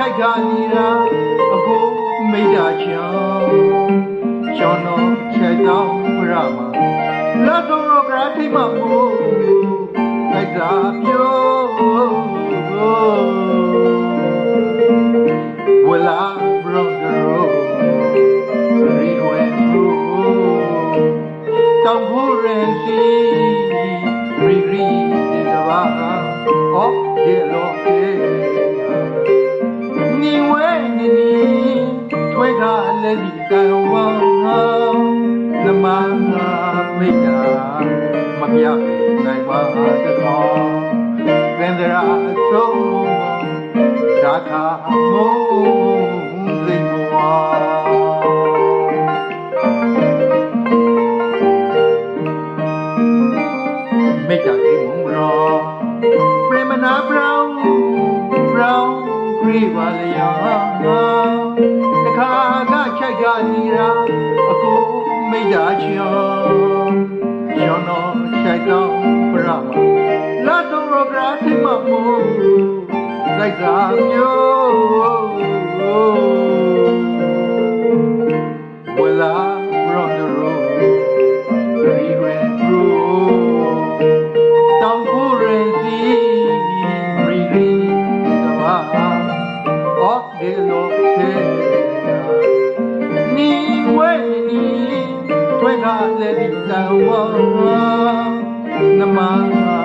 ချိုက်ခါနေတာအကိုမိတာချောင်းကျောင်းတော်ချက်တောင်းပြရမှာလာတော့ကရာထိမမို့လိုက်တာပြော Well, I brought the road, went through. Down poor and see, regret is the bar of the Lord. Ni twega lady kawa, the man made a mapia, I was the call. Then there are so ရာခာမုံစိတ်ဘဝမေ ကချိုက်ကနီရာအကိုမိတ္တာချောရောနောချိုက်တော့ပရမလာတော့ရကရာတိမမို့ like I'm Well, Namah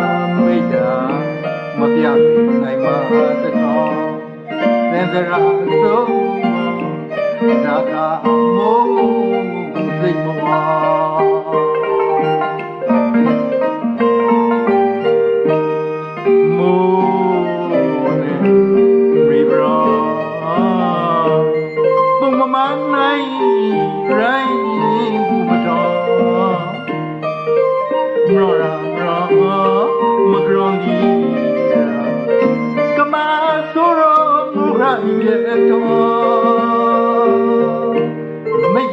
မပြနိုင်ပါသကောသင်္ဒရာဆုံးဒါကမိုးစိတ်မဝမိုး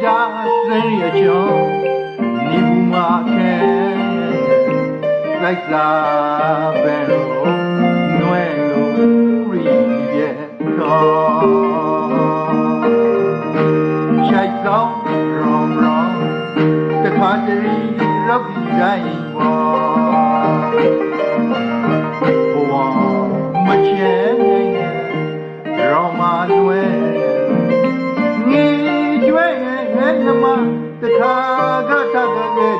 mai da sen ye cho ni bu ma ke like la pero no es lo ri ye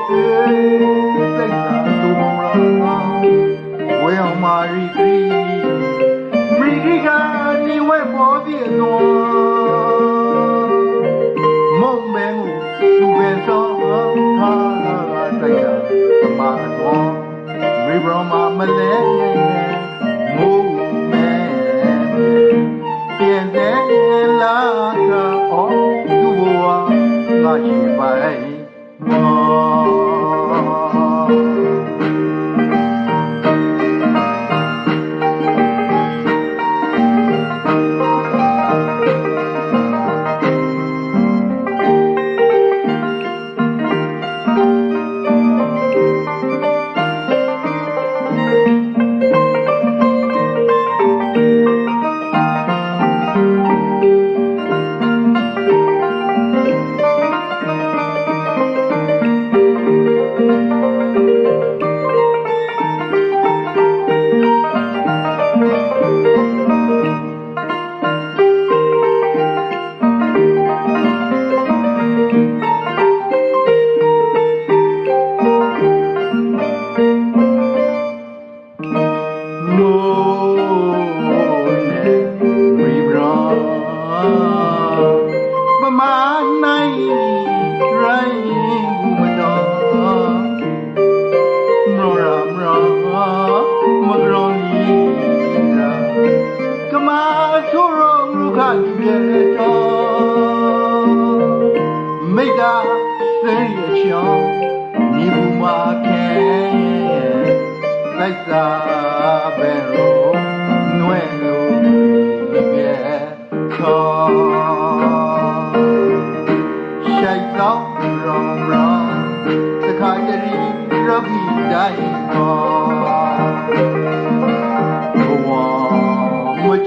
က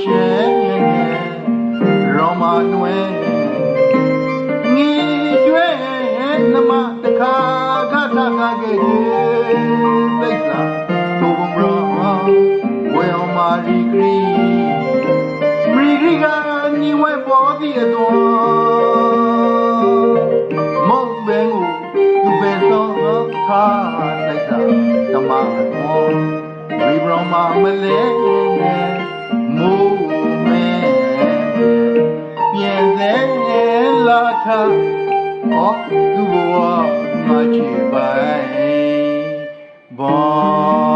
ချဲရောမနွယ်ငီကျွဲနမတခါကထကခဲ့တဲ့သိစ္စာထိုဘုံရောဝေအောင်မာရီဂရီမရီဂရီကညီဝဲပေါ်သည့်အတော်မုံဘဲကိုသူပဲသောခါသိစ္စာဓမ္မမောရီဘရောမာမလဲ မိုးမဲပြန်လဲလာခါအော်သူ့ဘဝမှာချေပိုင်ဘော